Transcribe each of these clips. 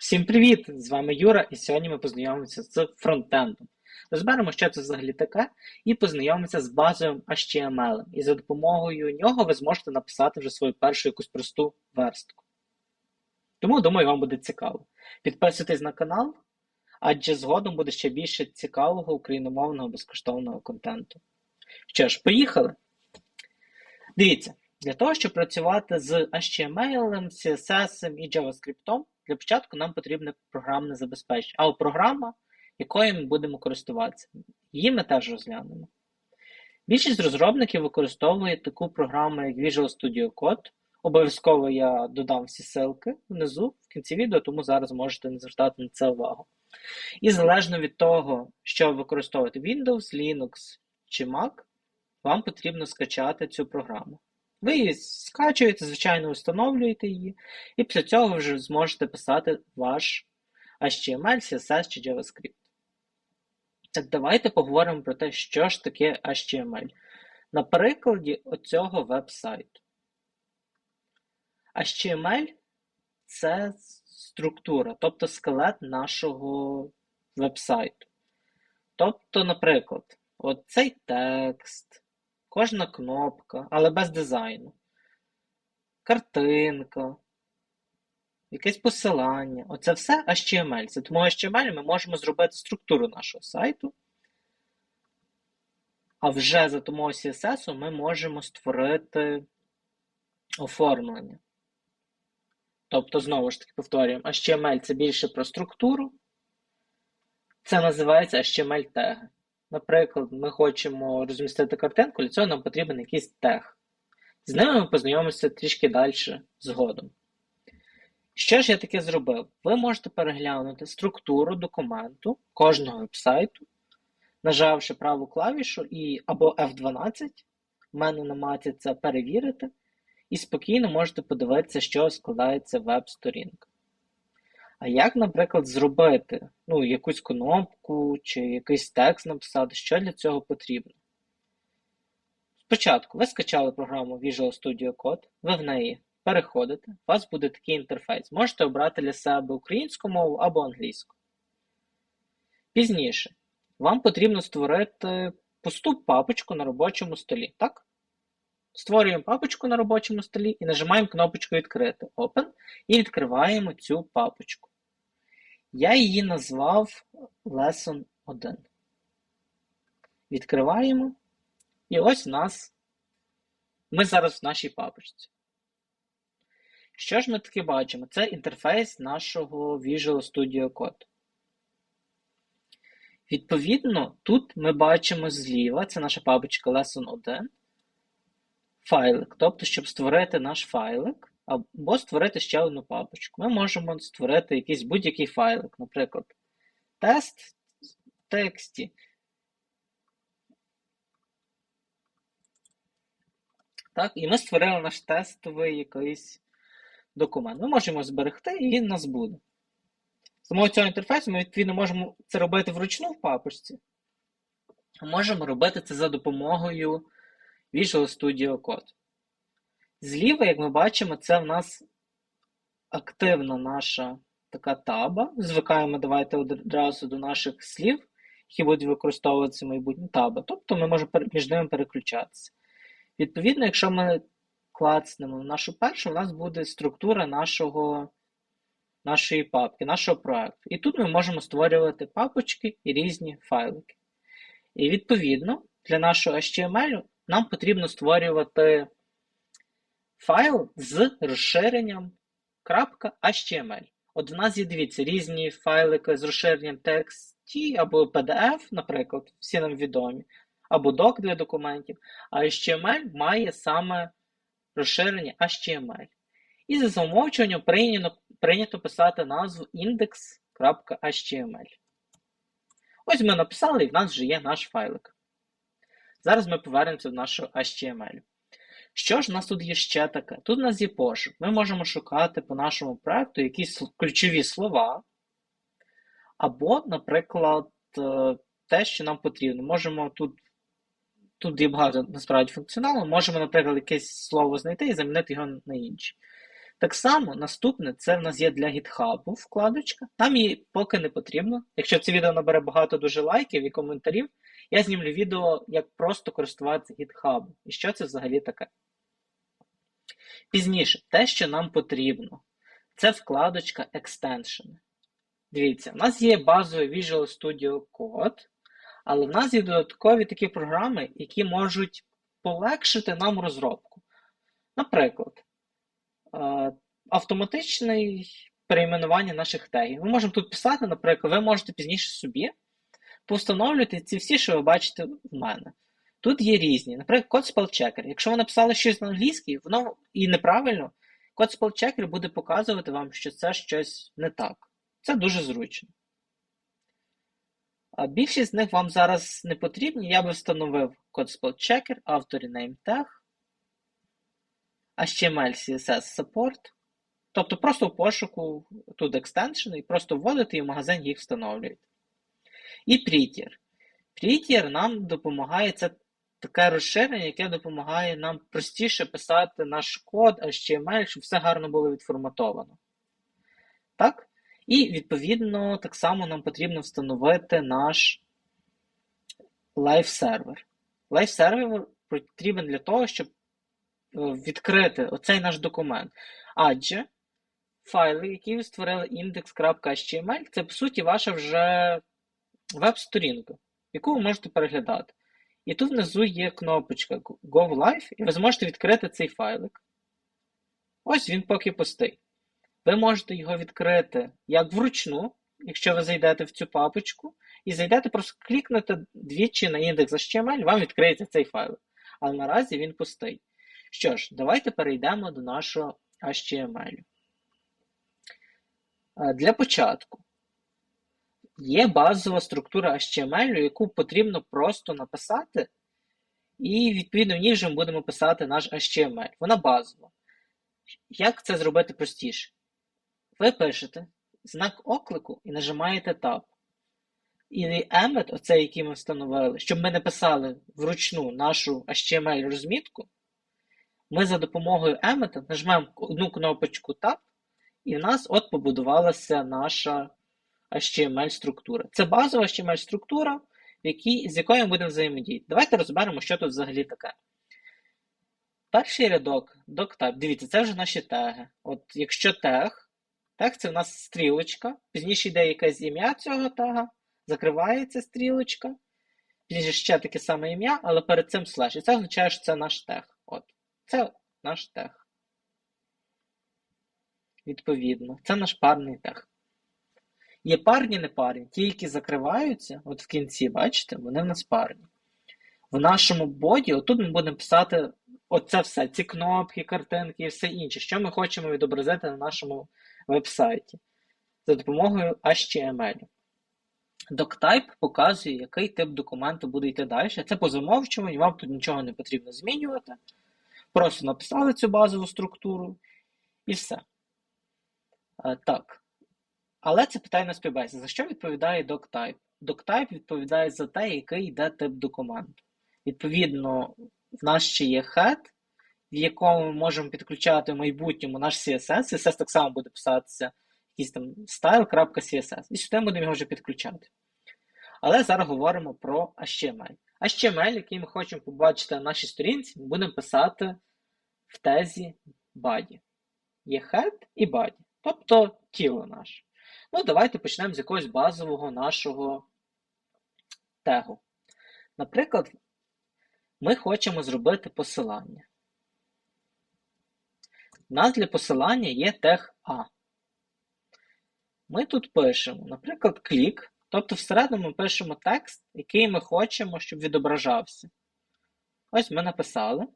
Всім привіт! З вами Юра, і сьогодні ми познайомимося з фронтендом. Розберемо, що це взагалі таке, і познайомимося з базовим HTML. І за допомогою нього ви зможете написати вже свою першу якусь просту верстку. Тому, думаю, вам буде цікаво. Підписуйтесь на канал, адже згодом буде ще більше цікавого україномовного безкоштовного контенту. Що ж, поїхали! Дивіться, для того, щоб працювати з HTML, CSS і JavaScript, для початку нам потрібне програмне забезпечення, або програма, якою ми будемо користуватися. Її ми теж розглянемо. Більшість розробників використовує таку програму, як Visual Studio Code. Обов'язково я додам всі ссылки внизу в кінці відео, тому зараз можете не звертати на це увагу. І залежно від того, що ви використовуєте Windows, Linux чи Mac, вам потрібно скачати цю програму. Ви її скачуєте, звичайно, встановлюєте її, і після цього ви вже зможете писати ваш HTML, CSS чи JavaScript. Так, давайте поговоримо про те, що ж таке HTML. На прикладі оцього веб-сайту. HTML це структура, тобто скелет нашого веб-сайту. Тобто, наприклад, от цей текст, кожна кнопка, але без дизайну, картинка, якесь посилання. Оце все HTML. За тому HTML ми можемо зробити структуру нашого сайту. А вже за допомогою CSS ми можемо створити оформлення. Тобто, знову ж таки, повторюємо, HTML це більше про структуру. Це називається HTML теги. Наприклад, ми хочемо розмістити картинку, для цього нам потрібен якийсь тег. З ними ми познайомимося трішки далі згодом. Що ж я таке зробив? Ви можете переглянути структуру документу кожного вебсайту, нажавши праву клавішу і або F12, в мене на маті це перевірити, і спокійно можете подивитися, що складається веб-сторінка. А як, наприклад, зробити ну, якусь кнопку чи якийсь текст написати, що для цього потрібно? Спочатку ви скачали програму Visual Studio Code, ви в неї переходите, у вас буде такий інтерфейс. Можете обрати для себе українську мову або англійську. Пізніше, вам потрібно створити пусту папочку на робочому столі. так? Створюємо папочку на робочому столі і нажимаємо кнопочку Відкрити Open і відкриваємо цю папочку. Я її назвав Lesson 1. Відкриваємо. І ось у нас ми зараз в нашій папочці. Що ж ми таки бачимо? Це інтерфейс нашого Visual Studio Code. Відповідно, тут ми бачимо зліва, це наша папочка Lesson 1, файлик. Тобто, щоб створити наш файлик, або створити ще одну папочку. Ми можемо створити якийсь будь-який файлик, наприклад, тест в тексті. Так, І ми створили наш тестовий якийсь документ. Ми можемо зберегти, і він у нас буде. З самого цього інтерфейсу ми, відповідно, можемо це робити вручну в папочці. Можемо робити це за допомогою Visual Studio Code. Зліва, як ми бачимо, це в нас активна наша така таба. Звикаємо, давайте одразу до наших слів, які будуть використовуватися майбутні таби. Тобто ми можемо між ними переключатися. Відповідно, якщо ми клацнемо в нашу першу, у нас буде структура нашого, нашої папки, нашого проекту. І тут ми можемо створювати папочки і різні файлики. І відповідно, для нашого HTML нам потрібно створювати файл з розширенням .html. От в нас є, дивіться, різні файлики з розширенням TXT або PDF, наприклад, всі нам відомі, або doc для документів. А HTML має саме розширення HTML. І за замовчуванням прийнято, прийнято писати назву index.html. Ось ми написали, і в нас вже є наш файлик. Зараз ми повернемося до нашого HTML. Що ж у нас тут є ще таке? Тут у нас є пошук. Ми можемо шукати по нашому проекту якісь ключові слова, або, наприклад, е, те, що нам потрібно. Можемо тут тут є багато насправді функціоналу, можемо, наприклад, якесь слово знайти і замінити його на інше. Так само наступне це в нас є для GitHub вкладочка. Там її поки не потрібно. Якщо це відео набере багато дуже лайків і коментарів, я знімлю відео, як просто користуватися GitHub. І що це взагалі таке. Пізніше, те, що нам потрібно, це вкладочка Extension. Дивіться, у нас є базовий Visual Studio Code, але в нас є додаткові такі програми, які можуть полегшити нам розробку. Наприклад, е, автоматичне перейменування наших тегів. Ми можемо тут писати, наприклад, ви можете пізніше собі постановлювати ці всі, що ви бачите в мене. Тут є різні. Наприклад, код спелчекер. Якщо ви написали щось на англійській, воно і неправильно, код спелчекер буде показувати вам, що це щось не так. Це дуже зручно. А більшість з них вам зараз не потрібні. Я би встановив код spellchecker, author name tag, HTML, CSS support. Тобто просто в пошуку тут екстеншени і просто вводите і в магазин їх встановлюєте. І Prettier. Prettier нам допомагає, це таке розширення, яке допомагає нам простіше писати наш код, HTML, щоб все гарно було відформатовано. Так? І, відповідно, так само нам потрібно встановити наш лайв-сервер. Лайв-сервер потрібен для того, щоб е, відкрити оцей наш документ. Адже файли, які ви створили index.html, це, по суті, ваша вже веб-сторінка, яку ви можете переглядати. І тут внизу є кнопочка Go Live, і ви зможете відкрити цей файлик. Ось він поки пустий. Ви можете його відкрити як вручну, якщо ви зайдете в цю папочку, і зайдете, просто клікнете двічі на індекс HTML, вам відкриється цей файл. Але наразі він пустий. Що ж, давайте перейдемо до нашого HTML. Е, Для початку є базова структура HTML, яку потрібно просто написати, і відповідно в ній вже ми будемо писати наш HTML. Вона базова. Як це зробити простіше? Ви пишете знак оклику і нажимаєте Tab. І emmet, оцей, який ми встановили, щоб ми не писали вручну нашу HTML-розмітку, ми за допомогою emmet нажмемо одну кнопочку Tab, і в нас от побудувалася наша HTML-структура. Це базова HTML-структура, в з якою ми будемо взаємодіяти. Давайте розберемо, що тут взагалі таке. Перший рядок doctype. Дивіться, це вже наші теги. От якщо тег, тег це в нас стрілочка, пізніше йде якесь ім'я цього тега, закривається стрілочка, пізніше ще таке саме ім'я, але перед цим слеш. І це означає, що це наш тег. От. Це наш тег. Відповідно, це наш парний тег. Є парні, не парні. Ті, які закриваються, от в кінці, бачите, вони в нас парні. В нашому боді, отут ми будемо писати оце все, ці кнопки, картинки і все інше, що ми хочемо відобразити на нашому веб-сайті за допомогою HTML. Doctype показує, який тип документу буде йти далі. Це по замовчуванню, вам тут нічого не потрібно змінювати. Просто написали цю базову структуру і все. Так. Але це питання на співбесід. За що відповідає doctype? Doctype відповідає за те, який йде тип документу. Відповідно, в нас ще є head, в якому ми можемо підключати в майбутньому наш CSS. CSS так само буде писатися якийсь там style.css. І сюди будемо його вже підключати. Але зараз говоримо про HTML. HTML, який ми хочемо побачити на нашій сторінці, ми будемо писати в тезі body. Є head і body, тобто тіло наше. Ну, давайте почнемо з якогось базового нашого тегу. Наприклад, ми хочемо зробити посилання. У нас для посилання є тег А. Ми тут пишемо, наприклад, клік, тобто всередину ми пишемо текст, який ми хочемо, щоб відображався. Ось ми написали.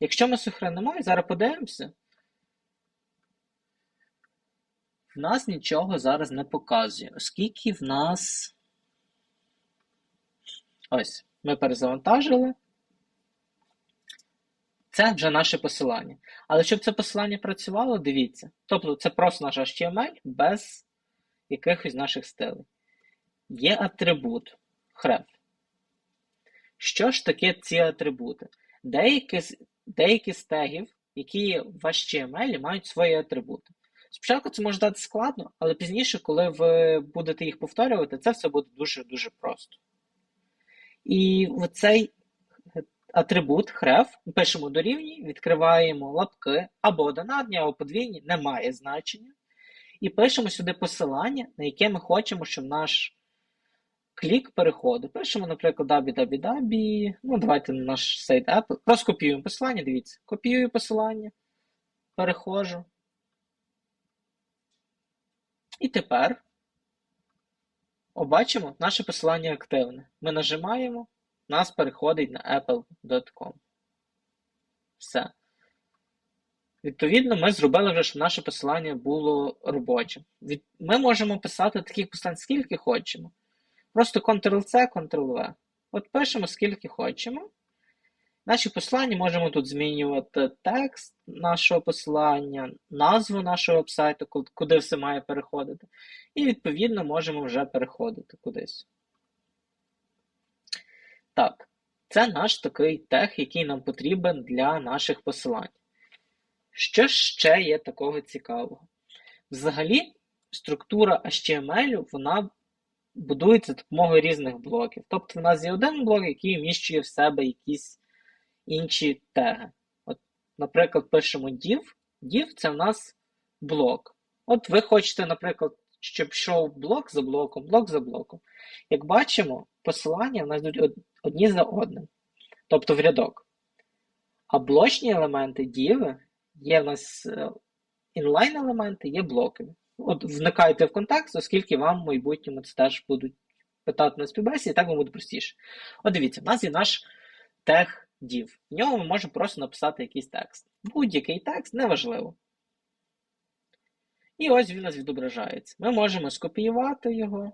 Якщо ми сохранимо і зараз подивимося, в нас нічого зараз не показує, оскільки в нас. Ось, ми перезавантажили. Це вже наше посилання. Але щоб це посилання працювало, дивіться. Тобто це просто наш HTML без якихось наших стилей. Є атрибут href. Що ж таке ці атрибути? Деякі, деякі з тегів які в HTML мають свої атрибути. Спочатку це може дати складно, але пізніше, коли ви будете їх повторювати, це все буде дуже-дуже просто. І в цей атрибут href пишемо дорівнює, відкриваємо лапки або одинарні, або подвійні, немає значення. І пишемо сюди посилання, на яке ми хочемо, щоб наш клік переходив. Пишемо, наприклад, www, ну давайте на наш сайт Apple. Просто копіюємо посилання, дивіться. Копіюю посилання, переходжу. І тепер побачимо, наше посилання активне. Ми нажимаємо, нас переходить на apple.com. Все. Відповідно, ми зробили вже, щоб наше посилання було робочим. Ми можемо писати таких посилань скільки хочемо. Просто Ctrl-C, Ctrl-V. От пишемо скільки хочемо. Наші посилання можемо тут змінювати текст нашого посилання, назву нашого вебсайту, куди все має переходити. І, відповідно, можемо вже переходити кудись. Так, це наш такий тег, який нам потрібен для наших посилань. Що ще є такого цікавого? Взагалі, структура HTML вона будується за допомогою різних блоків. Тобто, в нас є один блок, який вміщує в себе якісь інші теги. От, Наприклад, пишемо div. Div це в нас блок. От ви хочете, наприклад, щоб йшов блок за блоком, блок за блоком. Як бачимо, посилання в нас йдуть одні за одним, тобто в рядок. А блочні елементи div є в нас інлайн елементи, є блоки. От вникайте в контекст, оскільки вам в майбутньому це теж будуть питати на співбесі, і так вам буде простіше. От дивіться, в нас є наш тег div. В ньому ми можемо просто написати якийсь текст. Будь-який текст, неважливо. І ось він у нас відображається. Ми можемо скопіювати його.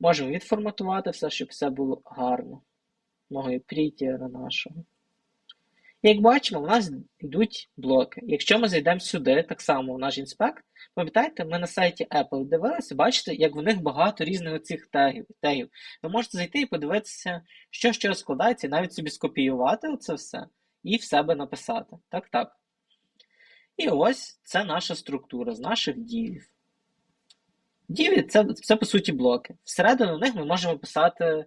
Можемо відформатувати все, щоб все було гарно. Мого прітіра нашого. Як бачимо, у нас йдуть блоки. Якщо ми зайдемо сюди, так само в наш інспект, пам'ятаєте, ми на сайті Apple дивилися, бачите, як в них багато різних цих тегів. тегів. Ви можете зайти і подивитися, що що складається, і навіть собі скопіювати це все і в себе написати. Так, так. І ось це наша структура з наших дівів. Діві це, це, по суті, блоки. Всередину них ми можемо писати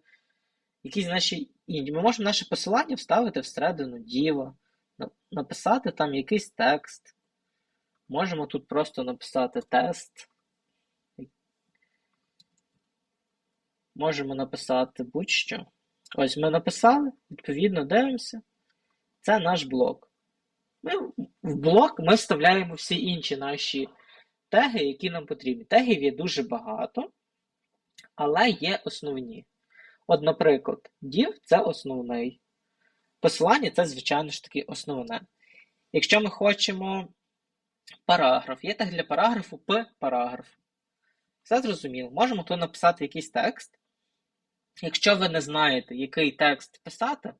якісь наші інші. Ми можемо наше посилання вставити всередину діва, написати там якийсь текст. Можемо тут просто написати тест. Можемо написати будь-що. Ось ми написали, відповідно, дивимося. Це наш блок. Ми В блок ми вставляємо всі інші наші теги, які нам потрібні. Тегів є дуже багато, але є основні. От, наприклад, div це основний. Посилання це, звичайно ж таки, основне. Якщо ми хочемо параграф, є так для параграфу P параграф. Все зрозуміло. Можемо тут написати якийсь текст. Якщо ви не знаєте, який текст писати,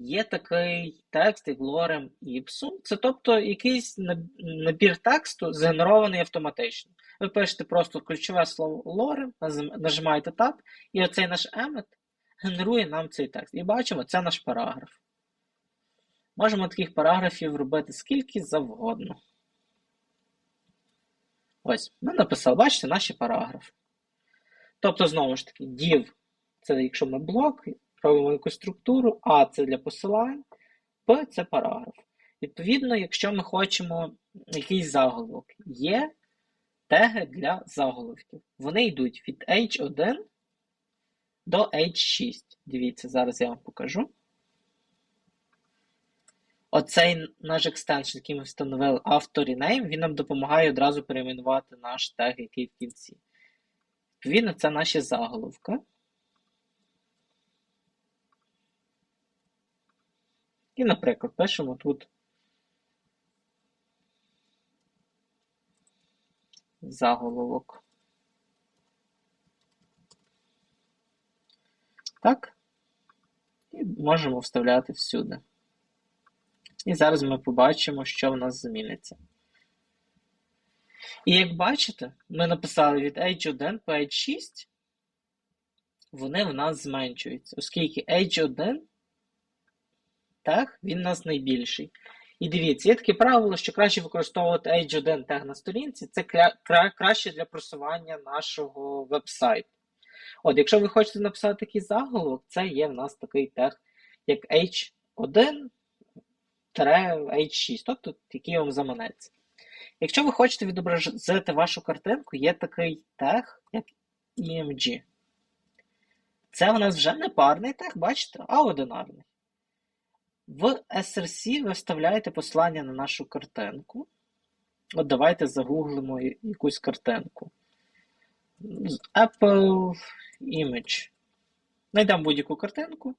є такий текст, як lorem ipsum. Це тобто якийсь набір тексту, згенерований автоматично. Ви пишете просто ключове слово lorem, нажимаєте Tab, і оцей наш emmet генерує нам цей текст. І бачимо, це наш параграф. Можемо таких параграфів робити скільки завгодно. Ось, ми написали, бачите, наші параграфи. Тобто, знову ж таки, div це якщо ми блок, робимо якусь структуру, А це для посилань, П це параграф. Відповідно, якщо ми хочемо якийсь заголовок, є теги для заголовків. Вони йдуть від H1 до H6. Дивіться, зараз я вам покажу. Оцей наш екстеншн, який ми встановили Auto-Rename, він нам допомагає одразу перейменувати наш тег, який в кінці. Відповідно, це наші заголовки. І, наприклад, пишемо тут заголовок. Так. І можемо вставляти всюди. І зараз ми побачимо, що в нас зміниться. І як бачите, ми написали від H1 по H6. вони в нас зменшуються, оскільки H1 тег, він у нас найбільший. І дивіться, є таке правило, що краще використовувати H1 тег на сторінці, це кра- кра- краще для просування нашого веб-сайту. От, якщо ви хочете написати такий заголовок, це є в нас такий тег, як H1 H6, тобто який вам заманеться. Якщо ви хочете відобразити вашу картинку, є такий тег, як EMG. Це у нас вже не парний тег, бачите, а одинарний. В SRC ви вставляєте посилання на нашу картинку. От давайте загуглимо якусь картинку. Apple Image. Найдемо будь-яку картинку.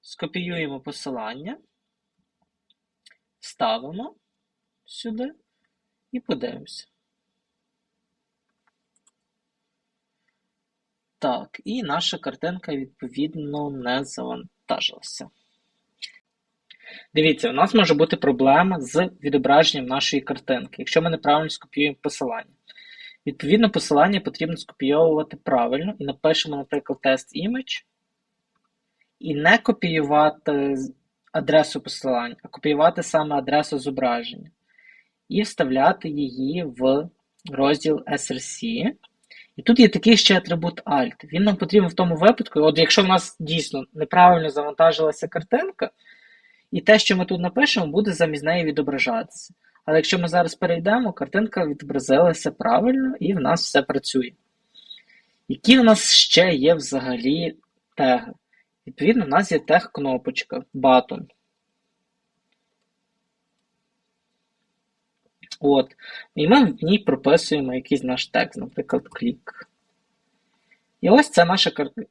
Скопіюємо посилання. Ставимо сюди і подивимося. Так, і наша картинка, відповідно, не завантажилася. Дивіться, у нас може бути проблема з відображенням нашої картинки, якщо ми неправильно скопіюємо посилання. Відповідно, посилання потрібно скопійовувати правильно і напишемо, наприклад, тест image, і не копіювати адресу посилання, а копіювати саме адресу зображення. І вставляти її в розділ SRC. І тут є такий ще атрибут Alt. Він нам потрібен в тому випадку, от якщо в нас дійсно неправильно завантажилася картинка, і те, що ми тут напишемо, буде замість неї відображатися. Але якщо ми зараз перейдемо, картинка відобразилася правильно і в нас все працює. Які в нас ще є взагалі теги? Відповідно, в нас є тег-кнопочка, button. От. І ми в ній прописуємо якийсь наш текст, наприклад, клік. І ось це наша кар- к-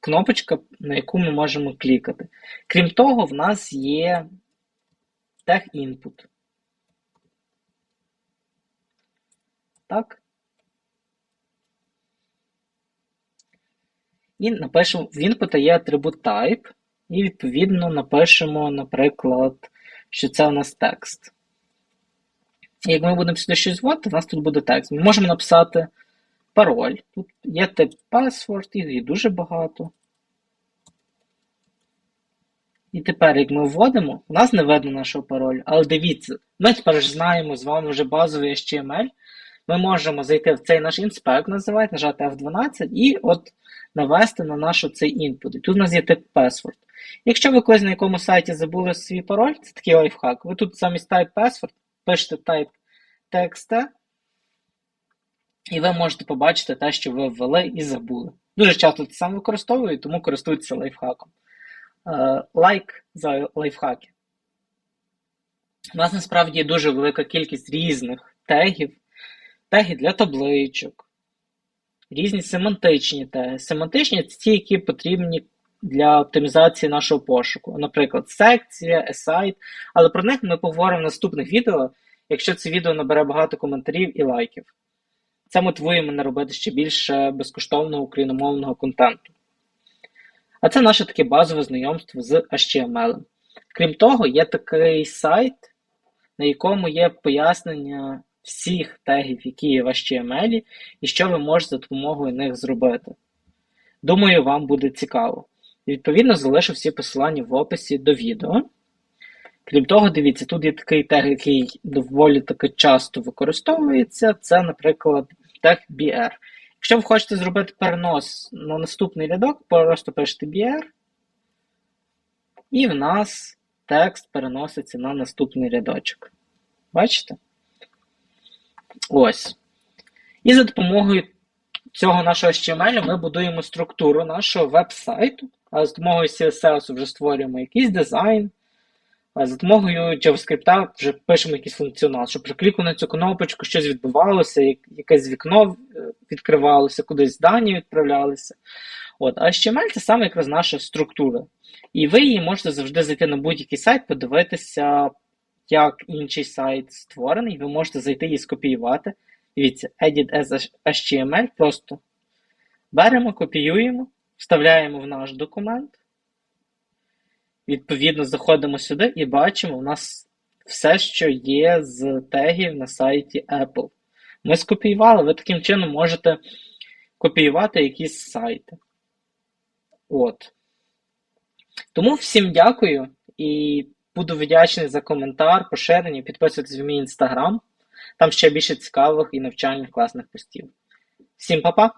кнопочка, на яку ми можемо клікати. Крім того, в нас є тег input. Так? І напишемо, в input є атрибут type, і відповідно напишемо, наприклад, що це у нас текст. І як ми будемо сюди щось вводити, в нас тут буде текст. Ми можемо написати пароль. Тут є тип password, їх є дуже багато. І тепер, як ми вводимо, у нас не видно нашого паролю. Але дивіться, ми тепер ж знаємо з вами вже базовий HTML. Ми можемо зайти в цей наш інспект, називають, нажати F12 і от навести на наш цей input. І тут у нас є тип password. Якщо ви колись на якому сайті забули свій пароль, це такий лайфхак. Ви тут замість type password пишете type txt, і ви можете побачити те, що ви ввели і забули. Дуже часто це саме використовую, тому користуйтеся лайфхаком. Е, Лайк за лайфхаки. У нас насправді є дуже велика кількість різних тегів, теги для табличок, різні семантичні теги. Семантичні це ті, які потрібні для оптимізації нашого пошуку. Наприклад, секція, есайт. Але про них ми поговоримо в наступних відео, якщо це відео набере багато коментарів і лайків. Це мотивує мене робити ще більше безкоштовного україномовного контенту. А це наше таке базове знайомство з HTML. Крім того, є такий сайт, на якому є пояснення всіх тегів, які є в HTML, і що ви можете за допомогою них зробити. Думаю, вам буде цікаво. Відповідно, залишу всі посилання в описі до відео. Крім того, дивіться, тут є такий тег, який доволі таки часто використовується. Це, наприклад, тег BR. Якщо ви хочете зробити перенос на наступний рядок, просто пишете BR, і в нас текст переноситься на наступний рядочок. Бачите? Ось. І за допомогою цього нашого HTML ми будуємо структуру нашого веб-сайту, а за допомогою CSS вже створюємо якийсь дизайн. За допомогою JavaScript вже пишемо якийсь функціонал, щоб при кліку на цю кнопочку щось відбувалося, якесь вікно е, відкривалося, кудись дані відправлялися. От. А HTML це саме якраз наша структура. І ви її можете завжди зайти на будь-який сайт, подивитися, як інший сайт створений. Ви можете зайти і скопіювати. Дивіться, edit as HTML, просто беремо, копіюємо, вставляємо в наш документ. Відповідно, заходимо сюди і бачимо, у нас все, що є з тегів на сайті Apple. Ми скопіювали, ви таким чином можете копіювати якісь сайти. От. Тому всім дякую і буду вдячний за коментар, поширення, підписуйтесь в мій інстаграм. Там ще більше цікавих і навчальних класних постів. Всім па-па!